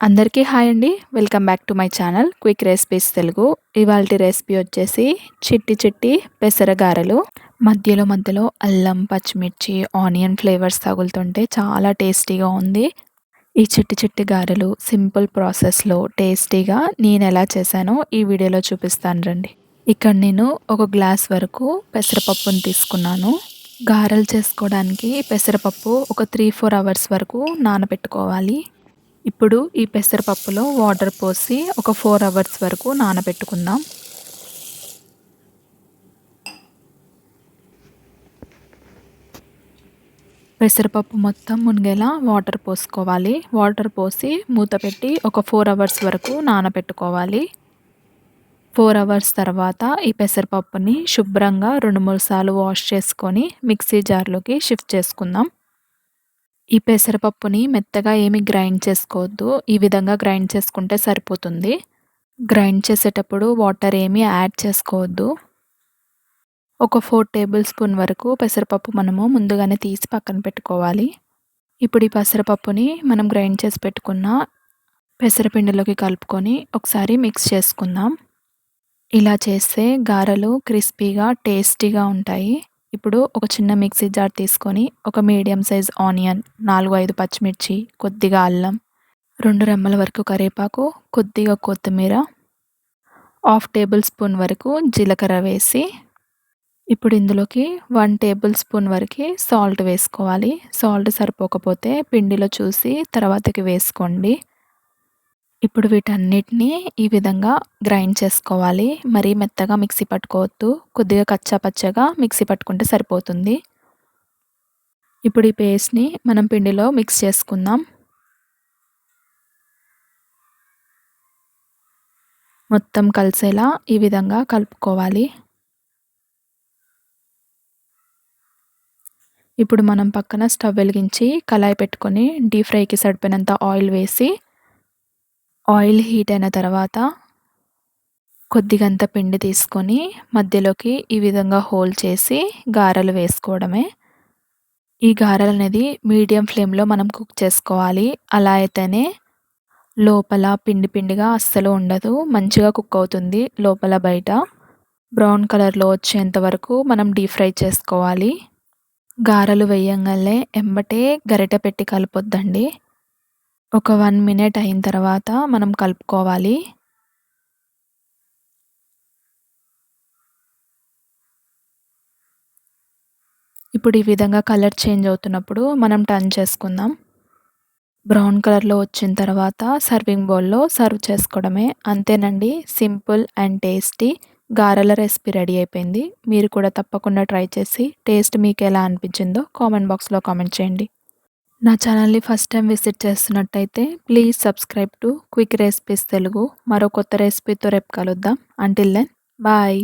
అందరికీ హాయ్ అండి. Welcome back to my channel quick recipes Telugu. ఇవాళ రెసిపీ వచ్చేసి చిట్టి చిట్టి పెసర గారెలు. మధ్యలో మధ్యలో అల్లం పచ్చిమిర్చి ఆనియన్ ఫ్లేవర్స్ తగులుతుంటే చాలా టేస్టీగా ఉంది. ఈ చిట్టి చిట్టి గారెలు సింపుల్ ప్రాసెస్లో టేస్టీగా నేను ఎలా చేశానో ఈ వీడియోలో చూపిస్తాను రండి. ఇక్కడ నేను ఒక గ్లాస్ వరకు పెసరపప్పును తీసుకున్నాను. గారెలు చేసుకోవడానికి పెసరపప్పు ఒక త్రీ ఫోర్ అవర్స్ వరకు నానబెట్టుకోవాలి. ఇప్పుడు ఈ పెసరపప్పులో వాటర్ పోసి ఒక ఫోర్ అవర్స్ వరకు నానబెట్టుకుందాం. పెసరపప్పు మొత్తం మునిగేలా వాటర్ పోసుకోవాలి. వాటర్ పోసి మూత పెట్టి ఒక ఫోర్ అవర్స్ వరకు నానబెట్టుకోవాలి. ఫోర్ అవర్స్ తర్వాత ఈ పెసరపప్పుని శుభ్రంగా రెండు మూడు సార్లు వాష్ చేసుకొని మిక్సీ జార్లోకి షిఫ్ట్ చేసుకుందాం. ఈ పెసరపప్పుని మెత్తగా ఏమి గ్రైండ్ చేసుకోవద్దు. ఈ విధంగా గ్రైండ్ చేసుకుంటే సరిపోతుంది. గ్రైండ్ చేసేటప్పుడు వాటర్ ఏమీ యాడ్ చేసుకోవద్దు. ఒక ఫోర్ టేబుల్ స్పూన్ వరకు పెసరపప్పు మనము ముందుగానే తీసి పక్కన పెట్టుకోవాలి. ఇప్పుడు ఈ పెసరపప్పుని మనం గ్రైండ్ చేసి పెట్టుకున్న పెసరపిండిలోకి కలుపుకొని ఒకసారి మిక్స్ చేసుకుందాం. ఇలా చేస్తే గారెలు క్రిస్పీగా టేస్టీగా ఉంటాయి. ఇప్పుడు ఒక చిన్న మిక్సీ జార్ తీసుకొని ఒక మీడియం సైజ్ ఆనియన్ నాలుగు ఐదు పచ్చిమిర్చి కొద్దిగా అల్లం రెండు రెమ్మల వరకు కరివేపాకు కొద్దిగా కొత్తిమీర హాఫ్ టేబుల్ స్పూన్ వరకు జీలకర్ర వేసి ఇప్పుడు ఇందులోకి వన్ టేబుల్ స్పూన్ వరకు సాల్ట్ వేసుకోవాలి. సాల్ట్ సరిపోకపోతే పిండిలో చూసి తర్వాతకి వేసుకోండి. ఇప్పుడు వీటన్నిటిని ఈ విధంగా గ్రైండ్ చేసుకోవాలి. మరీ మెత్తగా మిక్సీ పట్టుకోవద్దు. కొద్దిగా కచ్చా పచ్చగా మిక్సీ పట్టుకుంటే సరిపోతుంది. ఇప్పుడు ఈ పేస్ట్ని మనం పిండిలో మిక్స్ చేసుకుందాం. మొత్తం కలిసేలా ఈ విధంగా కలుపుకోవాలి. ఇప్పుడు మనం పక్కన స్టవ్ వెలిగించి కళాయి పెట్టుకొని డీప్ ఫ్రైకి సరిపోయినంత ఆయిల్ వేసి ఆయిల్ హీట్ అయిన తర్వాత కొద్దిగంత పిండి తీసుకొని మధ్యలోకి ఈ విధంగా హోల్ చేసి గారెలు వేసుకోవడమే. ఈ గారెలు అనేది మీడియం ఫ్లేమ్లో మనం కుక్ చేసుకోవాలి. అలా అయితేనే లోపల పిండి పిండిగా అస్సలు ఉండదు. మంచిగా కుక్ అవుతుంది లోపల బయట. బ్రౌన్ కలర్లో వచ్చేంత వరకు మనం డీప్ ఫ్రై చేసుకోవాలి. గారెలు వేయంగానే ఎంబటే గరిటె పెట్టి కలపొద్దండి. ఒక వన్ మినిట్ అయిన తర్వాత మనం కలుపుకోవాలి. ఇప్పుడు ఈ విధంగా కలర్ చేంజ్ అవుతున్నప్పుడు మనం టర్న్ చేసుకుందాం. బ్రౌన్ కలర్లో వచ్చిన తర్వాత సర్వింగ్ బౌల్లో సర్వ్ చేసుకోవడమే. అంతేనండి సింపుల్ అండ్ టేస్టీ. గారెల రెసిపీ రెడీ అయిపోయింది. మీరు కూడా తప్పకుండా ట్రై చేసి టేస్ట్ మీకు ఎలా అనిపించిందో కామెంట్ బాక్స్లో కామెంట్ చేయండి. నా ఛానల్ని first time visit చేస్తున్నట్టయితే please subscribe to quick recipes Telugu. మరో కొత్త రెసిపీతో రేపు కలుద్దాం. Until then bye